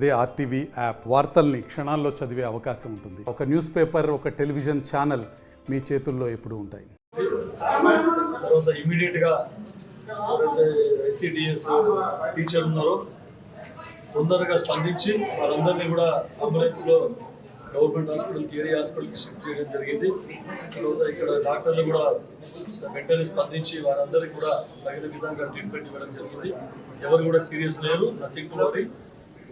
అదే RTV app వార్తల్ని క్షణాల్లో చదివే అవకాశం ఉంటుంది. ఒక న్యూస్ పేపర్ ఒక టెలివిజన్ ఛానల్ మీ చేతుల్లో ఎప్పుడు ఉంటాయి. తర్వాత ఇమీడియట్గా ఐసిడిఎస్ టీచర్ ఉన్నారో తొందరగా స్పందించి వారందరినీ కూడా అంబులెన్స్లో గవర్నమెంట్ హాస్పిటల్కి ఏరియా హాస్పిటల్కి షిఫ్ట్ చేయడం జరిగింది. తర్వాత ఇక్కడ డాక్టర్లు కూడా వెంటనే స్పందించి వారందరికీ కూడా తగిన విధంగా ట్రీట్మెంట్ ఇవ్వడం జరిగింది. ఎవరు కూడా సీరియస్ లేరు నథింగ్ టు వరీ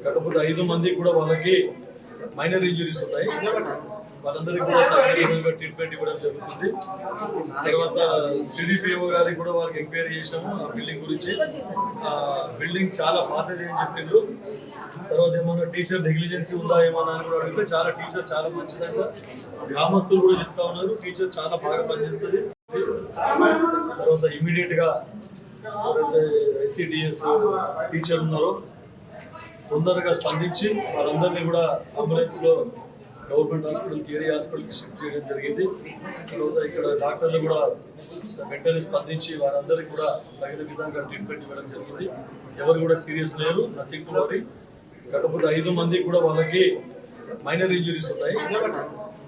కాకపోతే ఐదు మందికి కూడా వాళ్ళకి మైనర్ ఇంజురీస్ ఉన్నాయి. వాళ్ళందరికీ కూడా ట్రీట్మెంట్ ఇవ్వడం జరుగుతుంది. తర్వాత సిడిపిఓ గారికి కూడా వారికి ఎంక్వైరీ చేసాము ఆ బిల్డింగ్ గురించి. ఆ బిల్డింగ్ చాలా పాతది అని చెప్పిండ్రు. తర్వాత ఏమన్నా టీచర్ నెగ్లిజెన్సీ ఉందా ఏమన్నా అని కూడా అడిగితే చాలా టీచర్ చాలా మంచిదంట. గ్రామస్తులు కూడా చెప్తా ఉన్నారు టీచర్ చాలా బాగా పనిచేస్తుంది. తర్వాత ఇమీడియట్గా ఎవరైతే ఐసిడిఎస్ టీచర్ ఉన్నారో తొందరగా స్పందించి వారందరినీ కూడా అంబులెన్స్లో గవర్నమెంట్ హాస్పిటల్కి ఏరియా హాస్పిటల్కి షిఫ్ట్ చేయడం జరిగింది. తర్వాత ఇక్కడ డాక్టర్లు కూడా వెంటనే స్పందించి వారందరికీ కూడా తగిన విధంగా ట్రీట్మెంట్ ఇవ్వడం జరిగింది. ఎవరు కూడా సీరియస్ లేరు నథింగ్ టు వరీ. కాకపోతే ఐదు మందికి కూడా వాళ్ళకి మైనర్ ఇంజురీస్ ఉన్నాయి.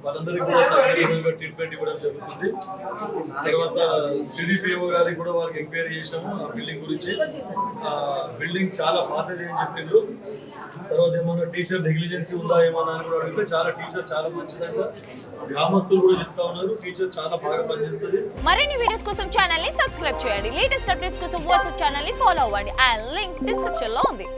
వాళ్ళందరికీ కూడా తగిన విధంగా ట్రీట్మెంట్ ఇవ్వడం వచ్చింది తర్వాత సిడిపిఓ గారికి కూడా వారికి ఎంక్వైరీ చేసాము ఆ బిల్డింగ్ గురించి. ఆ బిల్డింగ్ చాలా పాతది అని చెప్పిండ్రు. తర్వాత ఏమన్నా టీచర్ నెగ్లిజెన్సీ ఉందా ఏమన్నా అని కూడా అడిగితే చాలా టీచర్ చాలా మంచిదంట. గ్రామస్తులు కూడా చెప్తా ఉన్నారు టీచర్ చాలా బాగా పనిచేస్తుంది. మరిన్ని వీడియోస్ కోసం ఛానల్ని సబ్స్క్రైబ్ చేయండి. లేటెస్ట్ అప్డేట్స్ కోసం వాట్సాప్ ఛానల్ని ఫాలో అవ్వండి. అండ్ లింక్ డిస్క్రిప్షన్లో ఉంది.